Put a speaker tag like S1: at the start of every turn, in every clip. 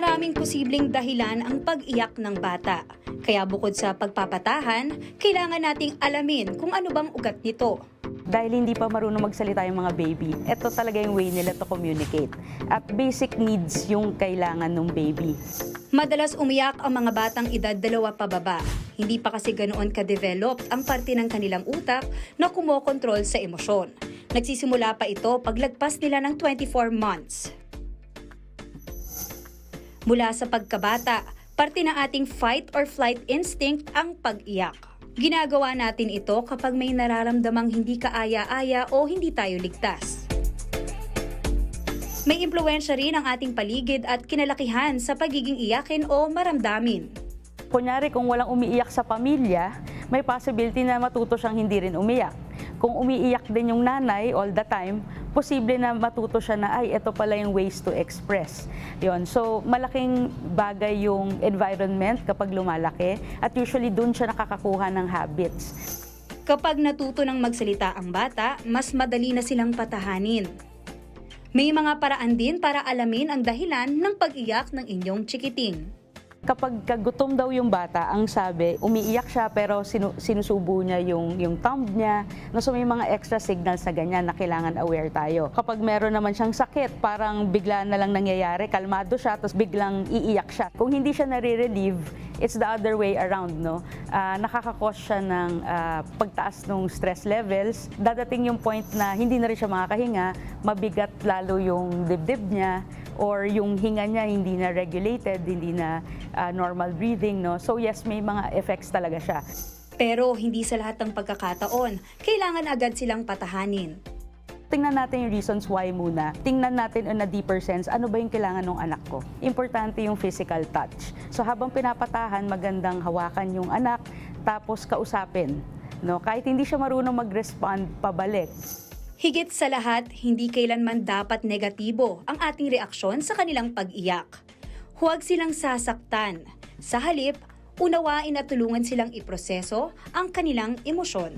S1: Maraming posibleng dahilan ang pag-iyak ng bata. Kaya bukod sa pagpapatahan, kailangan nating alamin kung ano bang ugat nito.
S2: Dahil hindi pa marunong magsalita yung mga baby, ito talaga yung way nila to communicate. At basic needs yung kailangan ng baby.
S1: Madalas umiyak ang mga batang edad dalawa pababa. Hindi pa kasi ganoon ka-developed ang parte ng kanilang utak na kumokontrol sa emosyon. Nagsisimula pa ito paglagpas nila ng 24 months. Mula sa pagkabata, parte ng ating fight or flight instinct ang pag-iyak. Ginagawa natin ito kapag may nararamdamang hindi kaaya-aya o hindi tayo ligtas. May impluensya rin ang ating paligid at kinalakihan sa pagiging iyakin o maramdamin.
S2: Kunyari, kung walang umiiyak sa pamilya, may possibility na matuto siyang hindi rin umiyak. Kung umiiyak din yung nanay all the time, posible na matuto siya na, ay, ito pala yung ways to express. Yon. So, malaking bagay yung environment kapag lumalaki at usually dun siya nakakakuha ng habits.
S1: Kapag natuto ng magsalita ang bata, mas madali na silang patahanin. May mga paraan din para alamin ang dahilan ng pag-iyak ng inyong chikiting.
S2: Kapag kagutom daw yung bata, ang sabi, umiiyak siya pero sinu- sinusubo niya yung, yung thumb niya. No, so may mga extra signals sa ganyan na kailangan aware tayo. Kapag meron naman siyang sakit, parang bigla na lang nangyayari, kalmado siya, tapos biglang iiyak siya. Kung hindi siya nare-relieve, it's the other way around. No? Ah, nakakakos siya ng ah, pagtaas ng stress levels. Dadating yung point na hindi na rin siya makakahinga, mabigat lalo yung dibdib niya, or yung hinga niya hindi na regulated, hindi na ah, normal breathing, no? So yes, may mga effects talaga siya.
S1: Pero hindi sa lahat ng pagkakataon, kailangan agad silang patahanin.
S2: Tingnan natin yung reasons why muna. Tingnan natin on a deeper sense, ano ba yung kailangan ng anak ko? Importante yung physical touch. So habang pinapatahan, magandang hawakan yung anak, tapos kausapin. No? Kahit hindi siya marunong mag-respond pabalik.
S1: Higit sa lahat, hindi kailanman dapat negatibo ang ating reaksyon sa kanilang pag-iyak. Huwag silang sasaktan. Sa halip, unawain at tulungan silang iproseso ang kanilang emosyon.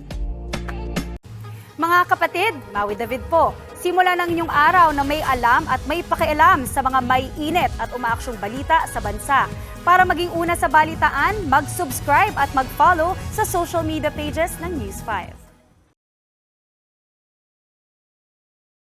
S1: Mga kapatid, Maui David po. Simula ng inyong araw na may alam at may pakialam sa mga may init at umaaksyong balita sa bansa. Para maging una sa balitaan, mag-subscribe at mag-follow sa social media pages ng News 5.